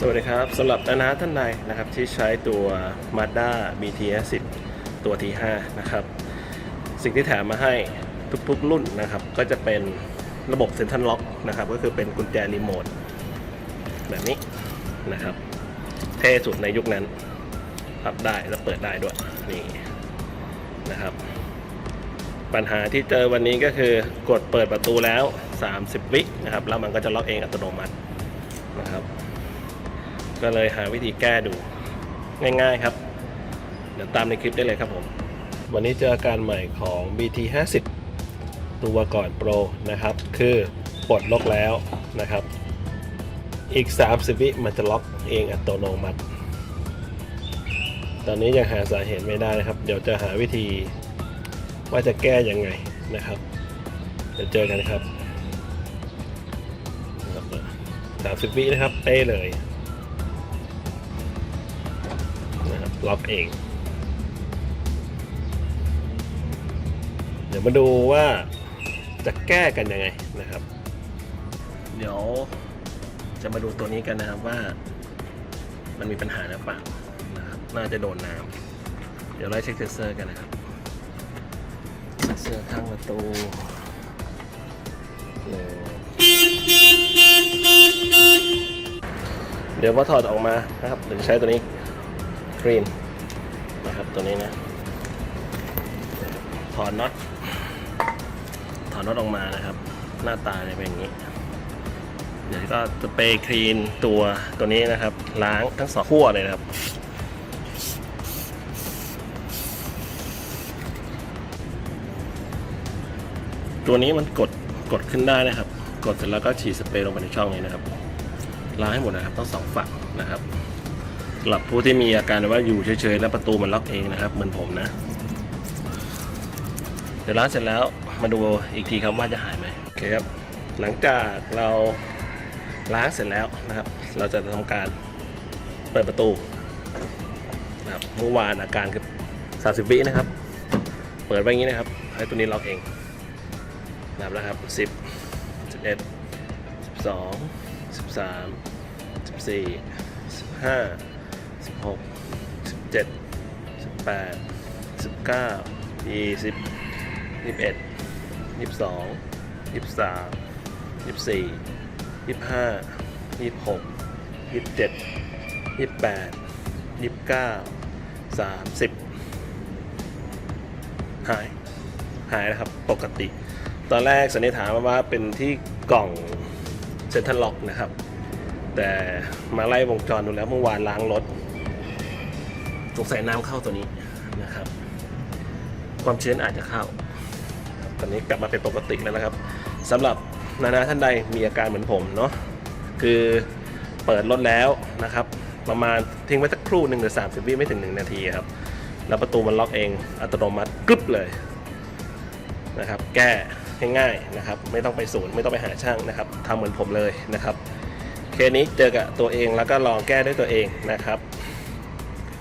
สวัสดีครับสำหรับนานาท่านใดนะครับที่ใช้ตัว Mazda BTS 10ตัว T5 นะครับ สิ่งที่แถมมาให้ทุกๆรุ่นนะครับ ก็จะเป็นระบบ Central Lock นะครับ ก็คือเป็นกุญแจรีโมทแบบนี้นะครับ เท่สุดในยุคนั้นพับได้และเปิดได้ด้วยนี่นะครับ ปัญหาที่เจอวันนี้ก็คือกดเปิดประตูแล้ว 30 วินะครับ แล้วมันก็จะล็อกเองอัตโนมัตินะครับ ก็เลยหาวิธีแก้ดูง่ายๆครับ เดี๋ยวตามในคลิปได้เลยครับผม วันนี้เจออาการใหม่ของ BT 50ตัวก่อนโปรนะครับ คือปลดล็อกแล้วนะครับ อีก 30 วิมันจะล็อกเองอัตโนมัติ ตอนนี้ยังหาสาเหตุไม่ได้นะครับ เดี๋ยวจะหาวิธีว่าจะแก้ยังไงนะครับเดี๋ยวเจอกันครับสามสิบวินะครับเป้เลย ล็อกเอง เดี๋ยวมาดูว่าจะแก้กันยังไงนะครับ เดี๋ยวจะมาดูตัวนี้กันนะครับว่า มันมีปัญหาหรือเปล่านะครับน่าจะโดนน้ำเดี๋ยวไล่เช็คเซนเซอร์กันนะครับเสื้อข้างประตูเดี๋ยวพอถอดออกมานะครับถึงใช้ตัวนี้ ครีนนะครับตัวนี้นะถอดน็อตถอดน็อตออกมานะครับ หน้าตาจะเป็นอย่างนี้ เดี๋ยวก็จะไปคลีนตัวตัวนี้นะครับ ล้างทั้งสองขั้วเลยนะครับตัวนี้มันกดกดขึ้นได้นะครับ กดเสร็จแล้วก็ฉีดสเปรย์ลงไปในช่องนี้นะครับล้างให้หมดนะครับต้องสองฝั่งนะครับ หรับผู้ที่มีอาการว่าอยู่เฉยๆ แล้วประตูมันล็อกเองนะครับ เหมือนผมนะ เดี๋ยวล้างเสร็จแล้วมาดูอีกทีครับว่าจะหายไหมโอเคครับ หลังจากเราล้างเสร็จแล้วนะครับ เราจะทำการเปิดประตูนะครับเมื่อวานอาการคือ30 วินะครับ เปิดไว้อย่างนี้นะครับ ให้ตัวนี้ล็อกเองนับแล้วครับสิบสิบเอ็ ดสิบสองสิบสามสิบสี่สิบห้าสิบหกสิบเจ็ดสิบแปดสิบเก้ายี่สิบยี่สิบเอ็ดยี่สิบสองยี่สิบสามยี่สิบสี่ยี่สิบห้ายี่สิบหกยี่สิบเจ็ดยี่สิบแปดยี่สิบเก้าสามสิบหาย หายนะครับ ปกติ ตอนแรกสันนิษฐานมาว่าเป็นที่กล่องเซ็นทรัลล็อกนะครับ แต่มาไล่วงจรดูแล้วเมื่อวานล้างรถ สงสัยน้ำเข้าตัวนี้นะครับ ความชื้นอาจจะเข้า ตอนนี้กลับมาเป็นปกติแล้วนะครับสำหรับนานาท่านใดมีอาการเหมือนผมเนาะคือเปิดรถแล้วนะครับ ประมาณทิ้งไว้สักครู่หนึ่งหรือสามสิบวิไม่ถึงหนึ่งนาทีครับ แล้วประตูมันล็อกเองอัตโนมัติกรึบเลยนะครับ แก้ง่ายๆนะครับ ไม่ต้องไปศูนย์ไม่ต้องไปหาช่างนะครับทำเหมือนผมเลยนะครับเคสนี้เจอกับตัวเองแล้วก็ลองแก้ด้วยตัวเองนะครับ